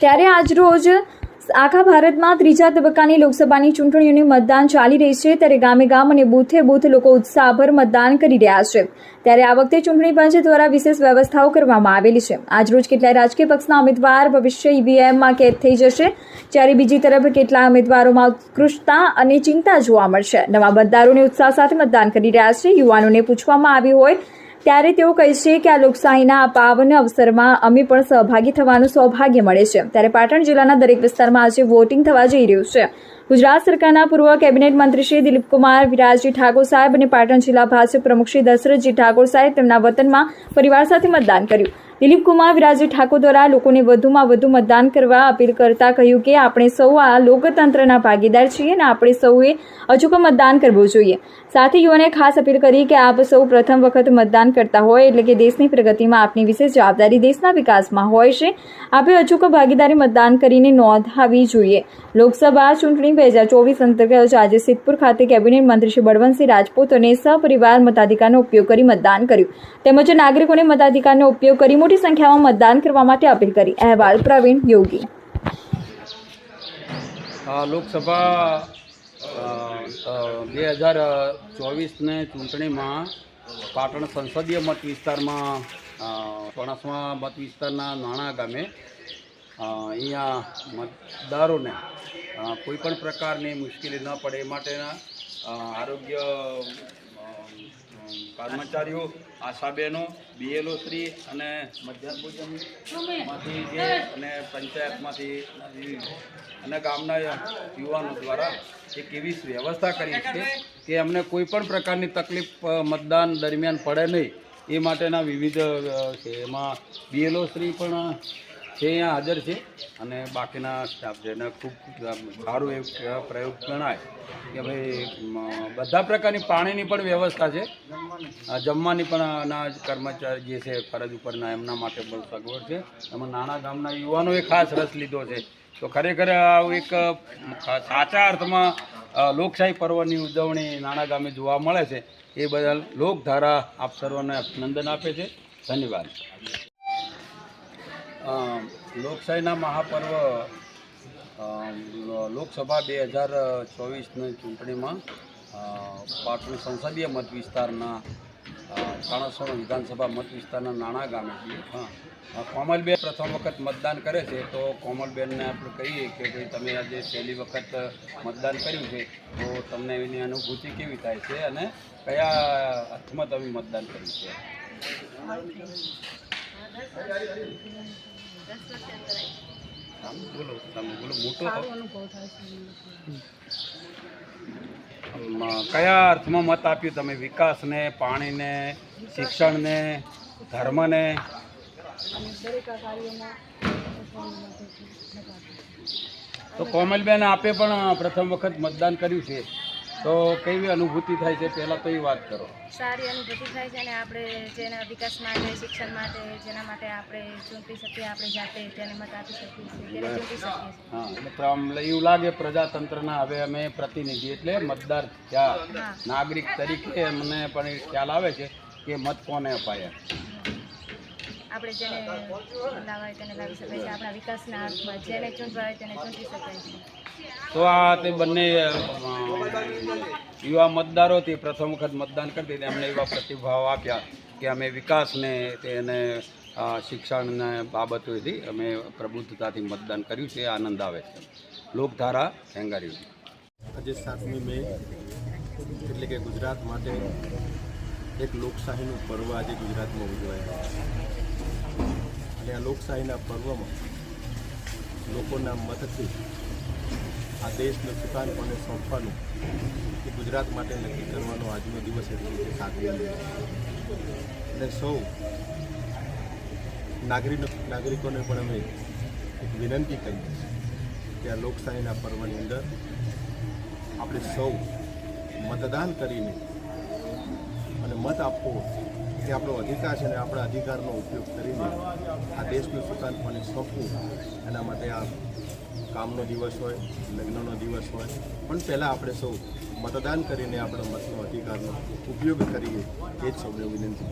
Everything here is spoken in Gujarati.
ત્યારે આજરોજ આખા ભારતમાં ત્રીજા તબક્કાની લોકસભાની ચૂંટણીઓનું મતદાન ચાલી રહી છે. ત્યારે ગામે ગામ અને બૂથે બૂથ લોકો ઉત્સાહભર મતદાન કરી રહ્યા છે. ત્યારે આ વખતે ચૂંટણી પંચ દ્વારા વિશેષ વ્યવસ્થાઓ કરવામાં આવેલી છે. આજરોજ કેટલાય રાજકીય પક્ષના ઉમેદવાર ભવિષ્ય ઈવીએમમાં કેદ થઈ જશે. જ્યારે બીજી તરફ કેટલા ઉમેદવારોમાં ઉત્કૃષ્ટતા અને ચિંતા જોવા મળશે. નવા મતદારોને ઉત્સાહ સાથે મતદાન કરી રહ્યા છે. યુવાનોને પૂછવામાં આવ્યું હોય ત્યારે તેઓ કહેશે કે આ લોકશાહીના આ પાવન અવસરમાં અમે પણ સહભાગી થવાનું સૌભાગ્ય મળે છે. ત્યારે પાટણ જિલ્લાના દરેક વિસ્તારમાં આજે વોટિંગ થવા જઈ રહ્યું છે. ગુજરાત સરકારના પૂર્વ કેબિનેટ મંત્રી શ્રી દિલીપકુમાર વિરાજજી ઠાકોર સાહેબ અને પાટણ જિલ્લા ભાજપ પ્રમુખ શ્રી દશરથજી ઠાકોર સાહેબ તેમના વતનમાં પરિવાર સાથે મતદાન કર્યું. દિલીપકુમાર, વિરાજ ઠાકોર દ્વારા લોકોને વધુમાં વધુ મતદાન કરવા અપીલ કરતા કહ્યું કે આપણે સૌ આ લોકતંત્રના ભાગીદાર છીએ અને આપણે સૌએ અચૂક મતદાન કરવું જોઈએ. સાથે યુવાને ખાસ અપીલ કરી કે આપ સૌ પ્રથમ વખત મતદાન કરતા હોય એટલે કે દેશની પ્રગતિમાં આપની વિશેષ જવાબદારી દેશના વિકાસમાં હોય છે. આપે અચૂક ભાગીદારી મતદાન કરીને નોંધાવી જોઈએ. લોકસભા ચૂંટણી બે હજાર ચોવીસ અંતર્ગત આજે સિદ્ધપુર ખાતે કેબિનેટ મંત્રી શ્રી બળવંતસિંહ રાજપૂત અને સહપરિવાર મતાધિકારનો ઉપયોગ કરી મતદાન કર્યું. તેમજ નાગરિકોને મતાધિકારનો ઉપયોગ કરી મોટી સંખ્યામાં મતદાન કરવા માટે અપીલ કરી. અહેવાલ પ્રવીણ યોગી. લોકસભા બે હજાર ચોવીસને ચૂંટણીમાં પાટણ સંસદીય મત વિસ્તારમાં ચોણાસમા મત વિસ્તારના નાણા ગામે અહીંયા મતદારોને કોઈપણ કોઈ પણ પ્રકારની મુશ્કેલી ન પડે એ માટેના આરોગ્ય કર્મચારીઓ આશાબેનો બીએલઓ શ્રી અને મધ્યાહન ભોજનમાંથી જે અને પંચાયતમાંથી અને ગામના યુવાનો દ્વારા એક એવી વ્યવસ્થા કરી છે કે અમને કોઈ પણ પ્રકારની તકલીફ મતદાન દરમિયાન પડે નહીં. એ માટેના વિવિધ છે. એમાં બીએલઓ શ્રી પણ છે અહીંયા હાજર છે અને બાકીના સ્ટાફ છે. અને ખૂબ સારું એવું પ્રયોગ ગણાય કે ભાઈ બધા પ્રકારની પાણીની પણ વ્યવસ્થા છે. જમવાની પણ અનાજ કર્મચારી જે છે ફરજ ઉપરના એમના માટે પણ સગવડ છે. એમાં નાના ગામના યુવાનોએ ખાસ રસ લીધો છે. તો ખરેખર એક સાચા અર્થમાં લોકશાહી પર્વની ઉજવણી નાના ગામે જોવા મળે છે. એ બદલ લોકધારા આપ સર્વને અભિનંદન આપે છે. ધન્યવાદ. લોકશાહીના મહાપર્વ લોકસભા બે હજાર ચોવીસની ચૂંટણીમાં પાટણ સંસદીય મત વિસ્તારના ચાણસોણ વિધાનસભા મત વિસ્તારના નાણા ગામે છીએ. હા. કોમલબેન પ્રથમ વખત મતદાન કરે છે, તો કોમલબેનને આપણે કહીએ કે ભાઈ તમે આજે પહેલી વખત મતદાન કર્યું છે, તો તમને એની અનુભૂતિ કેવી થાય છે અને કયા અર્થમાં તમે મતદાન કર્યું છે? કયા અર્થમાં મત આપ્યું તમે? વિકાસને, પાણીને, શિક્ષણને, ધર્મને? તો કોમલબેન આપે પણ પ્રથમ વખત મતદાન કર્યું છે. તો કેવી અનુભૂતિ થાય છે? પહેલાં તો એ વાત કરો. સારી અનુભૂતિ થાય છે અને આપણે જેના વિકાસ માટે શિક્ષણ માટે જેના માટે આપણે ચૂંટી શકીએ આપણે જાતે તેને મત આપી શકીએ છીએ હા એટલે એવું લાગે પ્રજાતંત્રના હવે અમે પ્રતિનિધિ એટલે મતદાર નાગરિક તરીકે મને પણ ખ્યાલ આવે છે કે મત કોને અપાયા. આપણે જેને લાવવા હોય તેને લાવી શકાય છે. આપણા વિકાસના અર્થમાં જેને ચૂંટવા હોય તેને ચૂંટી શકાય છે. તો આ તે બંને યુવા મતદારો તે પ્રથમ વખત મતદાન કરતી હતી એમને એવા પ્રતિભાવ આપ્યા કે અમે વિકાસને તેને શિક્ષણને બાબતોથી અમે પ્રબુદ્ધતાથી મતદાન કર્યું છે આનંદ આવે છે. લોકધારા હેંગારી. આજે સાતમી મે, એટલે કે ગુજરાત માટે એક લોકશાહીનું પર્વ આજે ગુજરાતમાં ઉજવાય અને આ લોકશાહીના પર્વમાં લોકોના મતથી આ દેશને સુકાન કોને સોંપવાનું? એ ગુજરાત માટે નક્કી કરવાનો આજનો દિવસ એટલી રીતે સાતમી અને સૌ નાગરિક નાગરિકોને પણ અમે એક વિનંતી કરી કે આ લોકશાહીના પર્વની અંદર આપણે સૌ મતદાન કરીને અને મત આપવો એ આપણો અધિકાર છે અને આપણા અધિકારનો ઉપયોગ કરીને આ દેશનું સુકાન કોને સોંપવું એના માટે આ કામનો દિવસ હોય, લગ્નનો દિવસ હોય. પણ પહેલાં આપણે સૌ મતદાન કરીને આપણા મતનો અધિકારનો ઉપયોગ કરીએ. એ જ સૌને વિનંતી.